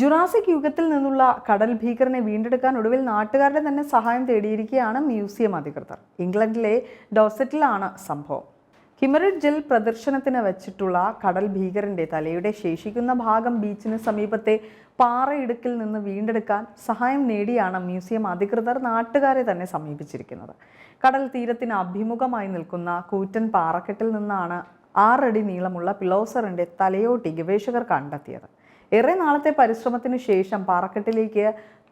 Jurassic യുഗത്തിൽ നിന്നുള്ള കടൽ ഭീകരനെ വീണ്ടെടുക്കാൻ ഒടുവിൽ നാട്ടുകാരുടെ തന്നെ സഹായം തേടിയിരിക്കുകയാണ് മ്യൂസിയം അധികൃതർ. ഇംഗ്ലണ്ടിലെ ഡോസറ്റിലാണ് സംഭവം. കിമറിഡ്ജിൽ പ്രദർശനത്തിന് വെച്ചിട്ടുള്ള കടൽ ഭീകരന്റെ തലയുടെ ശേഷിക്കുന്ന ഭാഗം ബീച്ചിന് സമീപത്തെ പാറയിടുക്കിൽ നിന്ന് വീണ്ടെടുക്കാൻ സഹായം നേടിയാണ് മ്യൂസിയം അധികൃതർ നാട്ടുകാരെ തന്നെ സമീപിച്ചിരിക്കുന്നത്. കടൽ തീരത്തിന് അഭിമുഖമായി നിൽക്കുന്ന കൂറ്റൻ പാറക്കെട്ടിൽ നിന്നാണ് ആറടി നീളമുള്ള പിലോസറിന്റെ തലയോട്ടി ഗവേഷകർ കണ്ടെത്തിയത്. ഏറെ നാളത്തെ പരിശ്രമത്തിന് ശേഷം പാറക്കെട്ടിലേക്ക്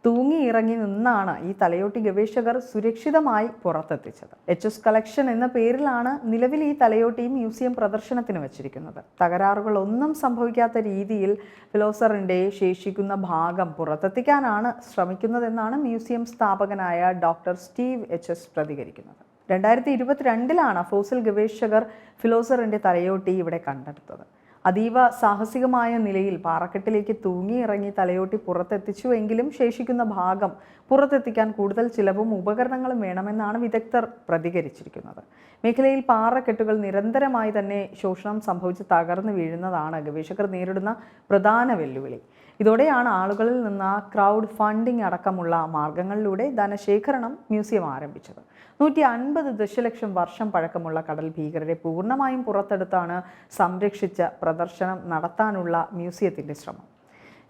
തൂങ്ങിയിറങ്ങി നിന്നാണ് ഈ തലയോട്ടി ഗവേഷകർ സുരക്ഷിതമായി പുറത്തെത്തിച്ചത്. എച്ച് എസ് കളക്ഷൻ എന്ന പേരിലാണ് നിലവിൽ ഈ തലയോട്ടി മ്യൂസിയം പ്രദർശനത്തിന് വച്ചിരിക്കുന്നത്. തകരാറുകൾ ഒന്നും സംഭവിക്കാത്ത രീതിയിൽ ഫിലോസറിന്റെ ശേഷിക്കുന്ന ഭാഗം പുറത്തെത്തിക്കാനാണ് ശ്രമിക്കുന്നതെന്നാണ് മ്യൂസിയം സ്ഥാപകനായ ഡോക്ടർ സ്റ്റീവ് എച്ച് എസ് പ്രതികരിക്കുന്നത്. രണ്ടായിരത്തി ഇരുപത്തിരണ്ടിലാണ് ഫോസിൽ ഗവേഷകർ ഫിലോസറിന്റെ തലയോട്ടി ഇവിടെ കണ്ടെടുത്തത്. അതീവ സാഹസികമായ നിലയിൽ പാറക്കെട്ടിലേക്ക് തൂങ്ങിയിറങ്ങി തലയോട്ടി പുറത്തെത്തിച്ചുവെങ്കിലും ശേഷിക്കുന്ന ഭാഗം പുറത്തെത്തിക്കാൻ കൂടുതൽ ചിലവും ഉപകരണങ്ങളും വേണമെന്നാണ് വിദഗ്ധർ പ്രതികരിച്ചിരിക്കുന്നത്. മേഖലയിൽ പാറക്കെട്ടുകൾ നിരന്തരമായി തന്നെ ശോഷണം സംഭവിച്ച് തകർന്നു വീഴുന്നതാണ് ഗവേഷകർ നേരിടുന്ന പ്രധാന വെല്ലുവിളി. ഇതോടെയാണ് ആളുകളിൽ നിന്ന് ക്രൗഡ് ഫണ്ടിംഗ് അടക്കമുള്ള മാർഗങ്ങളിലൂടെ ധനശേഖരണം മ്യൂസിയം ആരംഭിച്ചത്. നൂറ്റി അൻപത് ദശലക്ഷം വർഷം പഴക്കമുള്ള കടൽ ഭീകരരെ പൂർണമായും പുറത്തെടുത്താണ് സംരക്ഷിച്ച പ്രദർശനം നടത്താനുള്ള മ്യൂസിയത്തിന്റെ ശ്രമം.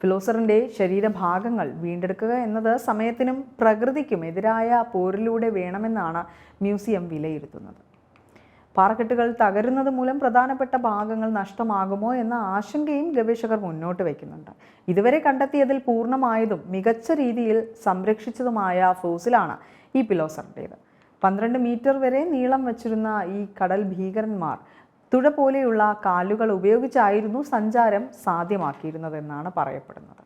ഫിലോസറിന്റെ ശരീരഭാഗങ്ങൾ വീണ്ടെടുക്കുക എന്നത് സമയത്തിനും പ്രകൃതിക്കും എതിരായ പോരിലൂടെ വേണമെന്നാണ് മ്യൂസിയം വിലയിരുത്തുന്നത്. പാറക്കെട്ടുകൾ തകരുന്നത് മൂലം പ്രധാനപ്പെട്ട ഭാഗങ്ങൾ നഷ്ടമാകുമോ എന്ന ആശങ്കയും ഗവേഷകർ മുന്നോട്ട് വയ്ക്കുന്നുണ്ട്. ഇതുവരെ കണ്ടെത്തിയതിൽ പൂർണമായതും മികച്ച രീതിയിൽ സംരക്ഷിച്ചതുമായ ഫോസിലാണ് ഈ പിലോസറിന്റേത് പന്ത്രണ്ട് മീറ്റർ വരെ നീളം വച്ചിരുന്ന ഈ കടൽ ഭീകരന്മാർ തുഴ പോലെയുള്ള കാലുകൾ ഉപയോഗിച്ചായിരുന്നു സഞ്ചാരം സാധ്യമാക്കിയിരുന്നതെന്നാണ് പറയപ്പെടുന്നത്.